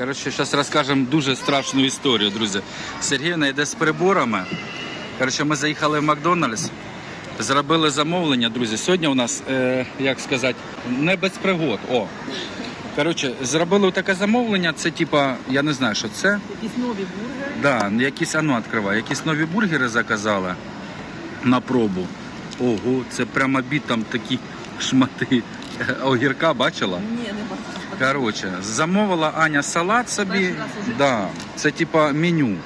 Коротше, зараз розкажемо дуже страшну історію, друзі. Сергіївна йде з приборами. Коротше, ми заїхали в Макдональдс, зробили замовлення, друзі. Сьогодні у нас, е, як сказати, не без пригод. О. Коротше, зробили таке замовлення. Це типа, я не знаю, що це. Якісь нові бургери. Да, якісь ану відкривай. Якісь нові бургери заказали на пробу. Ого, це прямо бід там такі шмати е, огірка, бачила? Ні, не бачу. Коротше, замовила Аня салат собі. Да, це типа меню.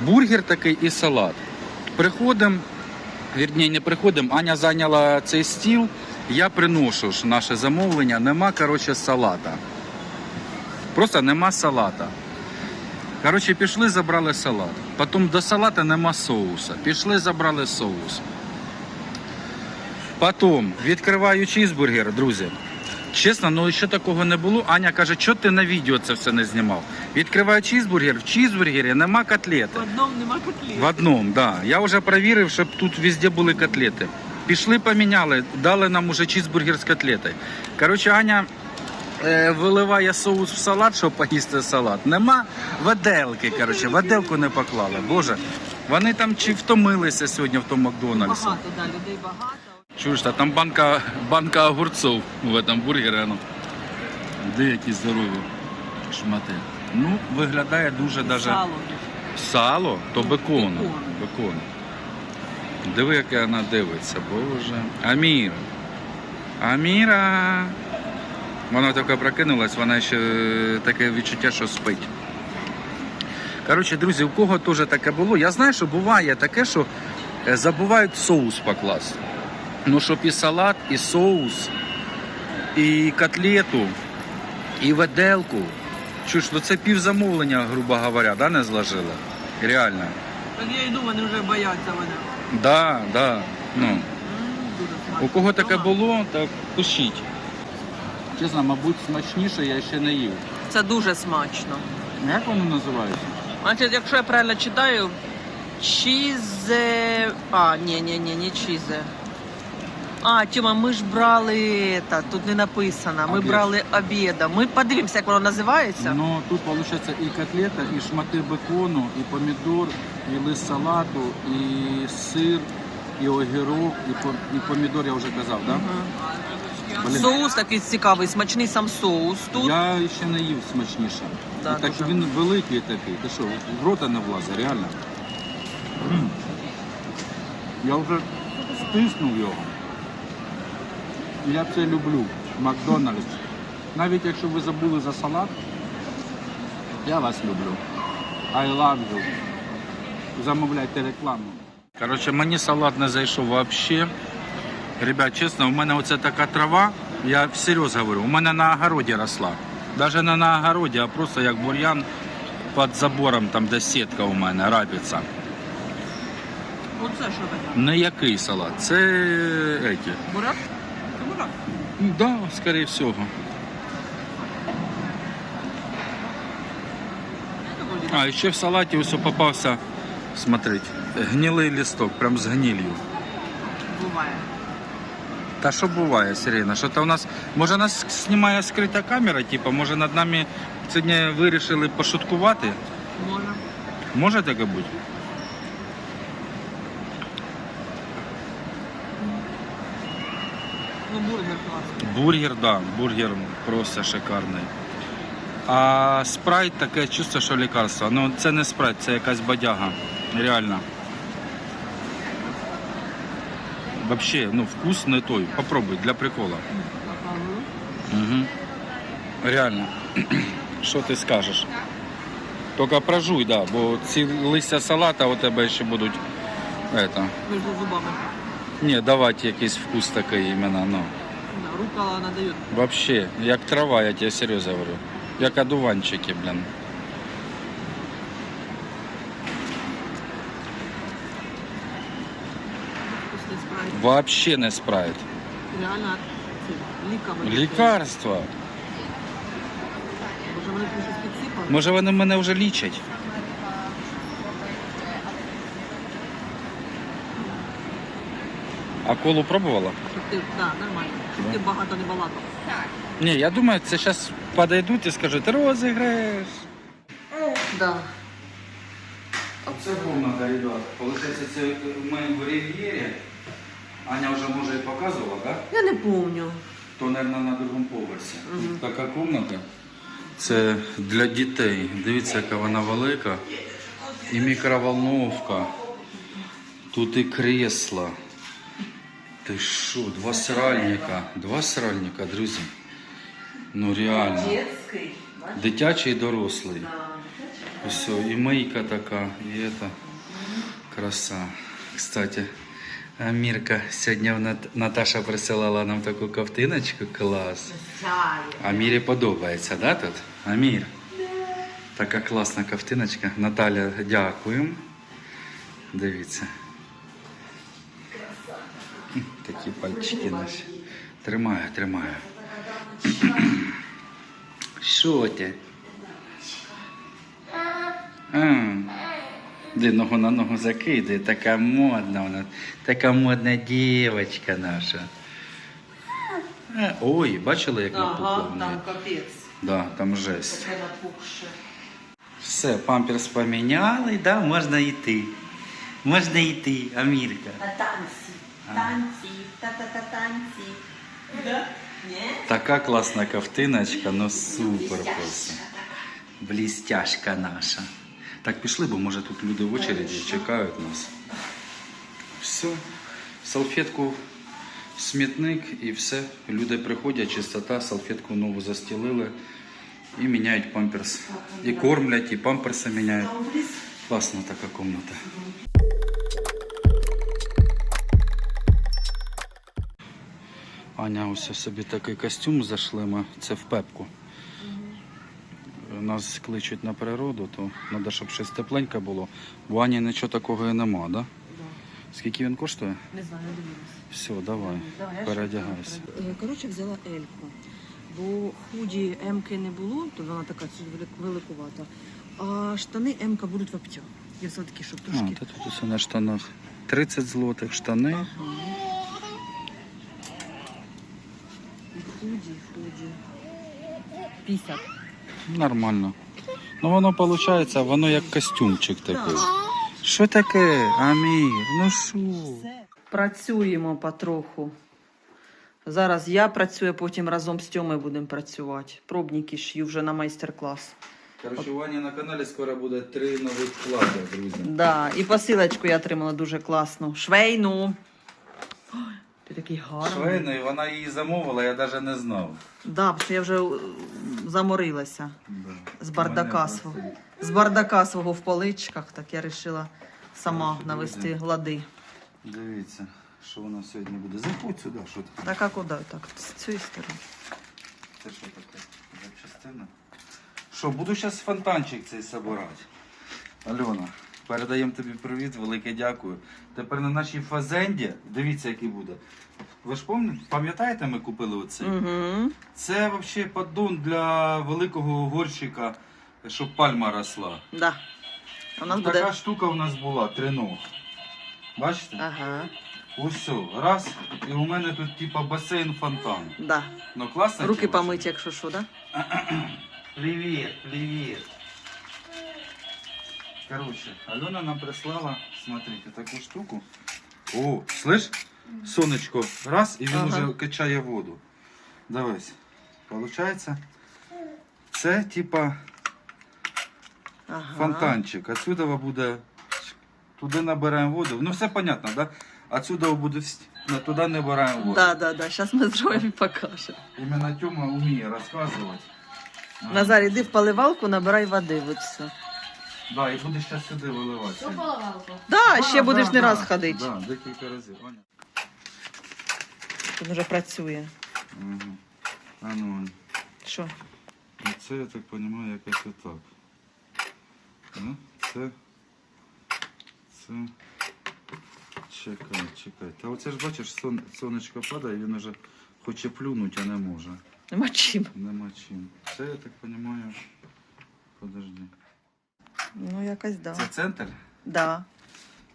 Бургер такий і салат. Приходимо, вірні, не приходимо, Аня зайняла цей стіл. Я приношу ж наше замовлення, нема коротше, салата. Просто нема салата. Коротше, пішли, забрали салат. Потім до салата нема соуса. Пішли, забрали соус. Потім відкриваю чізбургер, друзі. Чесно, ну ще такого не було. Аня каже, що ти на відео це все не знімав. Відкриваю чізбургер, в чізбургері нема котлети. В одному нема котлет. В одному, да. Я вже перевірив, щоб тут везде були котлети. Пішли, поміняли, дали нам уже чізбургер з котлетою. Коротше, Аня е, виливає соус в салат, щоб поїсти салат. Нема виделки, коротше, виделку не поклали. Боже, вони там чи втомилися сьогодні в тому Макдональдсі. Багато, да, людей багато. Чуєш, та там банка, банка огурців в этом бургері. Ну. Де які здорові шмати. Ну, виглядає дуже даже. Сало. Сало, то бекон. Бекон. Бекон. Диви, яка вона дивиться, боже. Амір. Аміра. Вона тільки прокинулась, вона ще е, таке відчуття, що спить. Коротше, друзі, у кого теж таке було. Я знаю, що буває таке, що е, забувають соус покласти. Ну, щоб і салат, і соус, і котлету, і веделку. Чуєш, ну це пів замовлення, грубо говоря, да, не зложили? Реально. Так я йду, вони вже бояться мене. Да, да. Ну. У кого таке було, так пишіть. Чесно, мабуть, смачніше я ще не їв. Це дуже смачно. Як воно називається? Значить, якщо я правильно читаю, чізе. А, ні, ні, ні, не чізе. А, Тьома, ми ж брали та тут не написано. Ми Обід. брали обіда. Ми подивимося, як воно називається. Ну тут виходить і котлета, і шмати бекону, і помідор, і лист салату, і сир, і огірок, і, по- і помідор, я вже казав, так? Да? Блін. Соус такий цікавий, смачний сам соус тут. Я ще не їв смачніше. Да, І так дуже. він великий такий. Ти що, в рота не влазить, реально. М. Я вже стиснув його. Я це люблю. Макдональдс. Навіть якщо ви забули за салат, я вас люблю. I love you. Замовляйте рекламу. Коротше, мені салат не зайшов взагалі. Ребят, чесно, у мене оце така трава, я всерйоз говорю, у мене на огороді росла. Навіть не на огороді, а просто як бур'ян під забором, там де сітка у мене рабиться. Оце що таке? Не який салат, це еті. Бурак? Да, скорее всього. А, ще в салаті ось попався, смотрите, гнилий листок, прям з гнилью. Буває. Та що буває, Сирена? Що то у нас, може нас знімає скрита камера, типу, може над нами сьогодні вирішили пошуткувати? Може. Може таке бути? Ну, бургер класний. Бургер, да, бургер просто шикарний. А спрайт таке чувство, що лікарство. Ну це не спрайт, це якась бодяга. Реально. Вообще, ну вкус не той. Попробуй для прикола. Угу. Реально. Що ти скажеш? Тільки прожуй, да, бо ці листя салата у тебе ще будуть. Это. Між зубами. Ні, давати якийсь вкус такий іменно, ну. Рукола надає. Вообще, як трава, я тебе серйозно говорю. Як одуванчики, блін. Вкусний спрайт. Вообще не спрайт. Реально це. Лікарство. Може вони щось підсипали? Може вони мене вже лічать? А колу пробувала? Щоб ти, да, нормально. Щоб ти багато не балакав. Ні, я думаю, це зараз подойдуть і скажуть, розіграш. Да. А це комната, ребят. Получається, це ми в Рів'єрі. Аня вже може і показувала, так? Я не помню. То, мабуть, на другому поверсі. Така комната. Це для дітей. Дивіться, яка вона велика. І мікроволновка. Тут і кресла. Ти що, два сральника. Два сральника, друзі. Ну реально. Дитячий і дорослий. Все, і мийка така, і это. Краса. Кстати, Амірка, сьогодні Наташа присилала нам таку ковтиночку, клас. Амірі подобається, да, тут? Амір. Така класна ковтиночка. Наталя, дякуємо. Дивіться. Такі пальчики наші. Тримаю, тримаю. Що ти? Де ногу на ногу закидає, така модна вона, така модна дівчинка наша. Ой, бачили, як Ага, напухло в неї? там капець. Да, там жесть. Таке напухше. Все, памперс поміняли, да, можна йти. Можна йти, Амірка. Та танці. Танці. Та-та-та танці. Да? Ні? Така класна ковтиночка, ну супер просто. Блістяшка наша. Так, пішли, бо може тут люди в очереді чекають нас. Все. Салфетку в смітник і все. Люди приходять, чистота, салфетку нову застілили і міняють памперс. І кормлять, і памперси міняють. Класна така комната. Аня ось собі такий костюм зайшли ми. Це в пепку. Нас кличуть на природу, то треба, щоб щось тепленьке було. В Ані нічого такого і нема, да? Скільки він коштує? Не знаю, не дивлюсь. Все, давай, Давай, я передягайся. Е, Коротше, взяла Ельку. Бо худі М-ки не було, то вона така велик- великувата. А штани М-ка будуть в обтяг. Я взяла такі, щоб А, трошки. та тут усе на штанах. 30 злотих штани. Ага. І худі, 50. Нормально. Ну воно виходить, воно як костюмчик такий. Що таке, Амір? Ну що? Працюємо потроху. Зараз я працюю, потім разом з Тьомою будемо працювати. Пробники шью вже на майстер-клас. Коротше, у Ані на каналі скоро буде три нових плати, друзі. Да, і посилочку я отримала дуже класну. Швейну. Ти такий гарний. Швейної, вона її замовила, я навіть не знав. Да, бо я вже е, заморилася Да. з бардака Мене свого. просто- З бардака свого в поличках, так я вирішила сама Коротше, навести лади. Дивіться, що нас сьогодні буде. Заходь сюди, що ти? Так а куди? Так, з цієї сторони. Це що таке? Запчастина? Що, буду зараз фонтанчик цей собирати. Альона, передаємо тобі привіт, велике дякую. Тепер на нашій фазенді, дивіться, який буде. Ви ж пам'ятаєте, ми купили оцей? Угу. Це взагалі поддон для великого горщика, щоб пальма росла. Да. У нас Така буде. штука у нас була, триног. Бачите? Ага, Ось, раз, і у мене тут типа басейн фонтан. да. Ну класно. Руки помить, якщо що, да? Привет, привет. Короче, Алена нам прислала, смотрите, такую штуку. О, слышь? Сонечко, раз, і він Ага. уже качає воду. Давай. Получается, це типа Ага. фонтанчик. Отсюда буде, туди набираємо воду. Ну все понятно, да? Отсюда буде, вс- ну, набираємо воду. Да, да, да. Зараз ми зробимо покажемо. Іменно Тьома вміє розказувати. Назар, іди в поливалку, набирай води. От все. Да, і будеш зараз сюди виливати. Да, ще Да, будеш да, не да, раз ходити. Да, декілька разів. Аня. Він вже працює. Ага. А ну, Ань, Що? це я так розумію, якось отак. Ну, це. Це. Чекай, чекай. Та оце ж бачиш, сон, сонечко падає, він уже хоче плюнути, а не може. Нема чим. Нема чим. Це я так розумію. Подожди. Ну, якось да. Це центр? Да.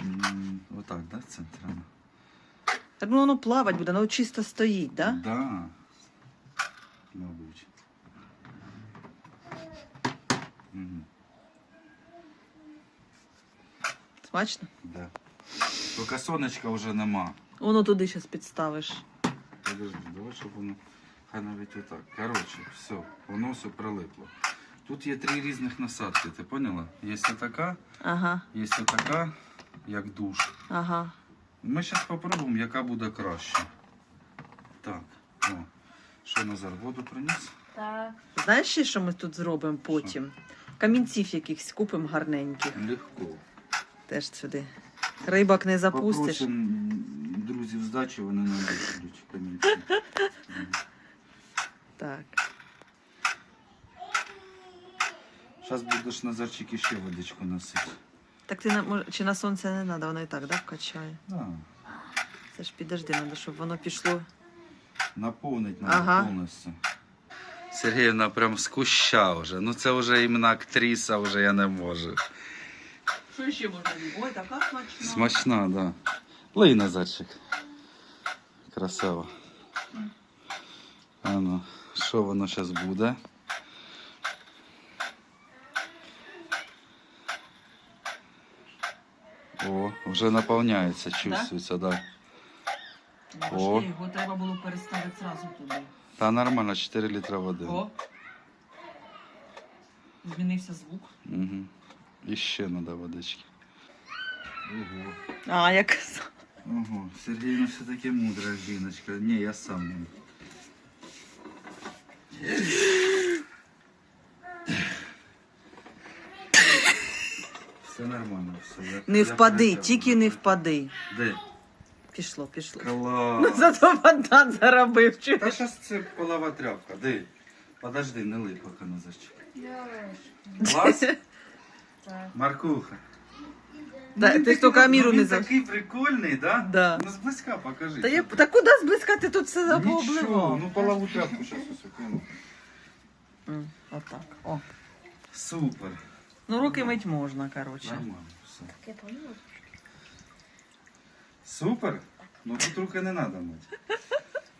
М, Отак, да, центр. Так. Ну, воно плавати буде, воно чисто стоїть, да? Да. Мабуть. Мгм, Смачно? Да. Тільки сонечка вже нема. Воно туди зараз підставиш. Подожди, давай, щоб воно. Хай навіть отак. Коротше, все, воно все прилипло. Тут є три різних насадки, ти поняла? Є така, Ага, є така, як душ. ага. Ми зараз спробуємо, яка буде краще. Так, о. Що Назар, воду приніс? Так. Знаєш ще, що ми тут зробимо потім? Камінців якихось купимо гарненьких. Легко. Теж сюди. Рибок не запустиш. Попросимо друзів здачі, вони нам вишлють камінці. Так. Зараз будеш Назарчик іще водичку носити. Так ти на мож- чи на сонце не треба, воно і так, да, вкачає. Да. Це ж підожди, треба, щоб воно пішло. Наповнить надо Ага. повністю. Сергіївна прям з куща вже. Ну це вже іменно актриса, вже я не можу. Що ще можна? Ой, така смачна. Смачна, так. да. Лий Назарчик. Красиво. А ну, що воно зараз буде? О, вже наповняється, чувствується, да. О. Важкий, Його треба було переставити зразу туди. Та нормально, 4 літра води. О. Змінився звук. Угу. І ще треба водички. Ого. А, я казав. Ого, Сергійна все-таки мудра жіночка. Ні, я сам. не. Все нормально, все. Я- Не я впади, перетягну. тільки не впади. Де? Пішло, пішло. Клас. Ну, зато фонтан заробив. Та чуєш? зараз це полова тряпка. Де? Подожди, не лий поки на зачек. Клас? Так. Маркуха. Да, він ти ж камеру ну, не він за- такий прикольний, да? Да. Ну, зблизька покажи. Та, я, та куди зблизька ти тут все Нічого, ну полову тряпку зараз усекуну. М, Отак. О. Супер. Ну, руки мить можна, коротше. Нормально, все. Так я поняла. Супер? Ну тут руки не треба мити.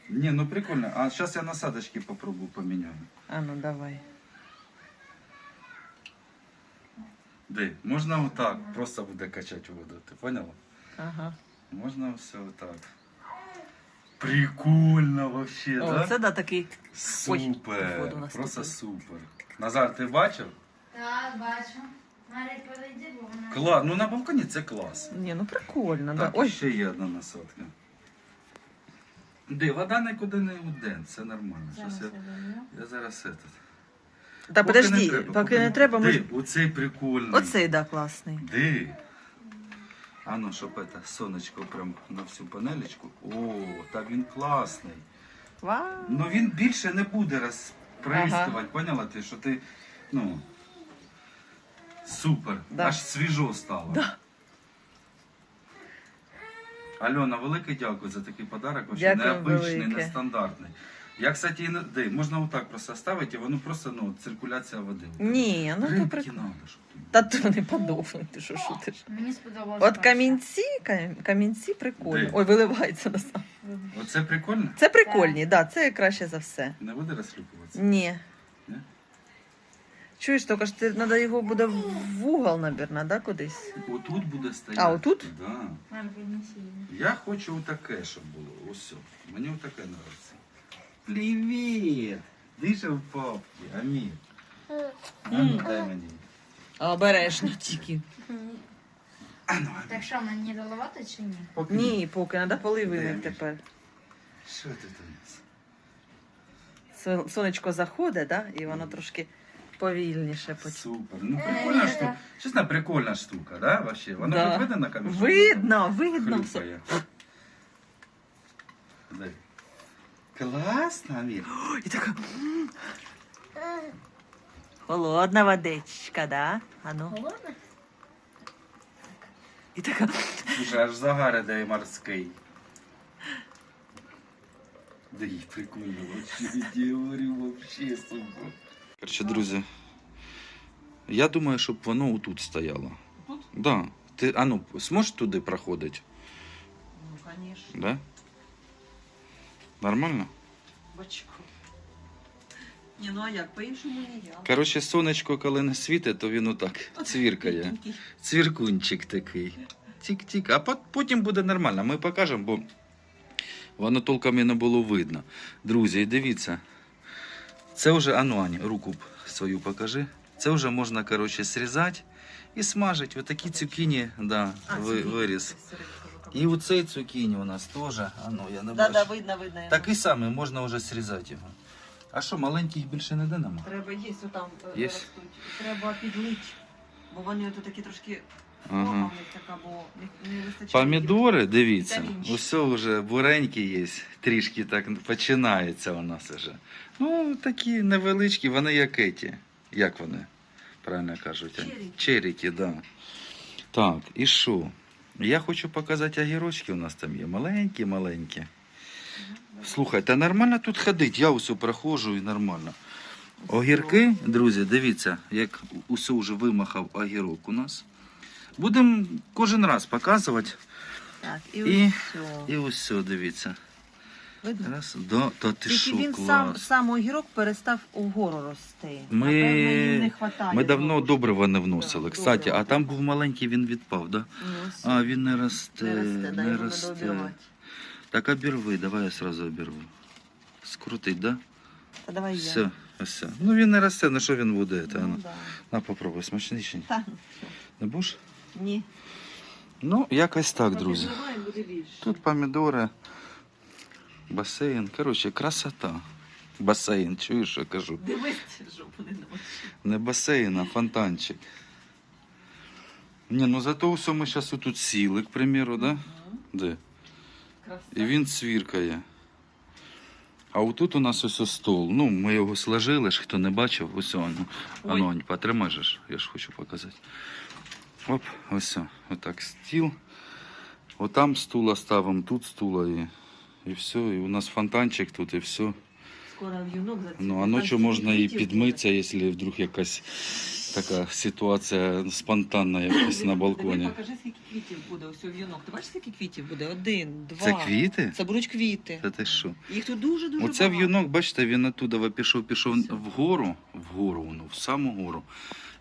Ні, ну прикольно. А зараз я насадочки попробую поміняю. А ну давай. Де? Можна отак, просто буде качати воду. Ти поняла? Ага. Можна все отак. Прикольно вообще, О, да? це да такий. Ой, Супер. воду. Просто супер. Назар, ти бачив? Так, бачу. Марик, подойди, бо вона... Клас. Ну на балконі це клас. Ні, ну прикольно, да. Так, Ой, ще є одна насадка. Де, вода нікуди не уйде, це нормально. Щас Зараз я, я я зараз этот. та Поки подожди, не треба, поки не треба, Де, може. оцей прикольний. Оцей, да, класний. Де? А ну, щоб это, сонечко прям на всю панелечку. О, так він класний. Вау. Ну він більше не буде розпристувати, поняла ти, що ти, ну. Супер. Да. Аж свіжо стало. Да. Альона, велике дякую за такий подарок. Вообще Дякую необичний, велике. нестандартний. Я, кстати, і не де, можна отак просто ставити, і воно просто ну, циркуляція води. Ні, ну то Рибки прикольно. надо, щоб тут. Та то не подобно, ти що шутиш. Мені сподобалось. От камінці, кам- камінці прикольні. Де? Ой, виливається на сам. Оце прикольно? Це прикольні, да, це краще за все. Не буде розслюбуватися? Ні. Ні? Чуєш, тільки ж ти треба його буде в угол, набірно, да, кудись. Отут буде стояти. А, отут? Да. Я хочу отаке, щоб було. Ось. Мені отаке подобається. Привіт! Дише в папки, Амір. А ну дай мені. Обережно тільки. А ну, Так що, мені доливати чи ні? Поки Ні, поки треба поли Де вилити тепер. Що ти там? Сон- Сонечко заходить, да, і воно трошки повільніше почне. Супер. Ну прикольна штука. Чесно, прикольна штука, да? Вообще. Воно Да. хоч видно на камеру? Видно, видно все. Дай. Класно, Амір. І така. Холодна водичка, да? Ану. Холодно? І така. Слушай, аж загар іде морський. Да і прикольно вообще, я говорю, вообще супер. Короче, друзі, я думаю, щоб воно отут стояло. Тут? Да. Ти, а ну, зможеш туди проходити? Ну, звісно, Да? Нормально? бачку. Ні, ну а як? По-іншому ніяк. Коротше, сонечко, коли не світить, то він отак цвіркає. Цвіркунчик такий. Тік-тік. А потім буде нормально. Ми покажемо, бо воно толком і не було видно. Друзі, дивіться. Це вже, ану, Ані, руку свою покажи. Це вже можна, коротше, срізати і смажити. Отакі цукіні, да, ви- виріс. І оцей цукіні у нас теж. Ану, я не Да, да, видно, видно. Такий самий, можна вже срізати його. А що, маленьких більше ніде нема? Треба є, отам е, ростуть. Треба підлить, бо вони такі трошки Ага. Помідори, дивіться, усе вже буренькі є, трішки так починається у нас вже. Ну, такі невеличкі, вони як еті. Як вони? Правильно кажуть? Черіки. Черіки, да. Так, і що? Я хочу показати огірочки у нас там є. Маленькі, маленькі. Слухай, та нормально тут ходить, я усе проходжу і нормально. Огірки, друзі, дивіться, як усе вже вимахав огірок у нас. Будемо кожен раз показувати. Так, і, І- все. І ось все, дивіться. Видно? Раз, да, та ти Тільки що, він клас. сам, сам огірок перестав угору рости. Ми- Напевно, їм не хватає. Ми давно знову ж. добрива не вносили. Да, Кстати, добрива. а там був маленький, він відпав, да? Ну, ось. А, він не росте. не росте, да, не його росте. треба обірвати. Так обірви, давай я сразу обірву. Скрутить, да? Та давай я. Все, все. Ну він не росте, на що він буде? Та, Ну, ну. да. На, попробуй, смачніший. Та, ну, що. Не будеш? Ні. Ну, якось так, друзі. Тут помідори, басейн. Коротше, красота. Басейн, чуєш, що кажу? Дивись, жопу не ночі. Не басейн, а фонтанчик. Ні, ну зато все ми зараз тут сіли, к примеру, да? Де? І він цвіркає. А отут у нас ось стол. Ну, ми його сложили, ж хто не бачив, ось. Ой. Ану, потримай же ж, я ж хочу показати. Оп, ось. Отак стіл. Отам стула ставимо, тут стула і, і все. І у нас фонтанчик тут, і все. Скоро в юнок Ну, а ночі можна і підмитися, якщо вдруг якась така ситуація спонтанна якась на балконі. Покажи, скільки квітів буде ось у в'юнок. Ти бачиш, скільки квітів буде? Один, два. Це квіти? Це будуть квіти. Та ти що? Їх тут дуже-дуже Оце багато. в'юнок, бачите, він оттуда пішов, пішов вгору, вгору, ну, в саму гору.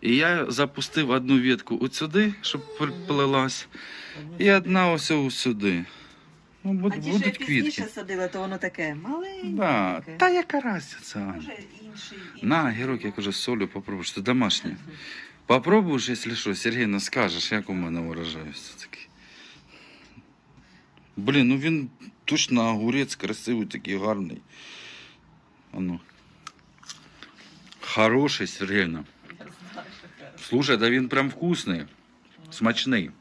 І я запустив одну ветку от сюди, щоб приплелась, і одна ось ось сюди. Ну, буд- А ті, що я будуть пізніше квітки. садила, то воно таке маленьке. Да. таке. Та яка разниця? Може інший. На, інший. гірок, я кажу, з солью попробуєш, це домашнє. Попробуєш, якщо що, Сергій, не скажеш, як у мене виражаюся такий. Блін, ну він точно огурець, красивий, такий гарний. Ану. Хороший, Сергійна. Я знаю, що. Слушай, да він прям вкусний, смачний.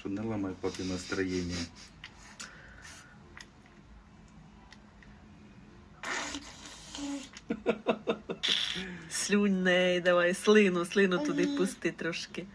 Що не ламай настроєння. Слюнь, не, давай, слину, слину туди пусти трошки.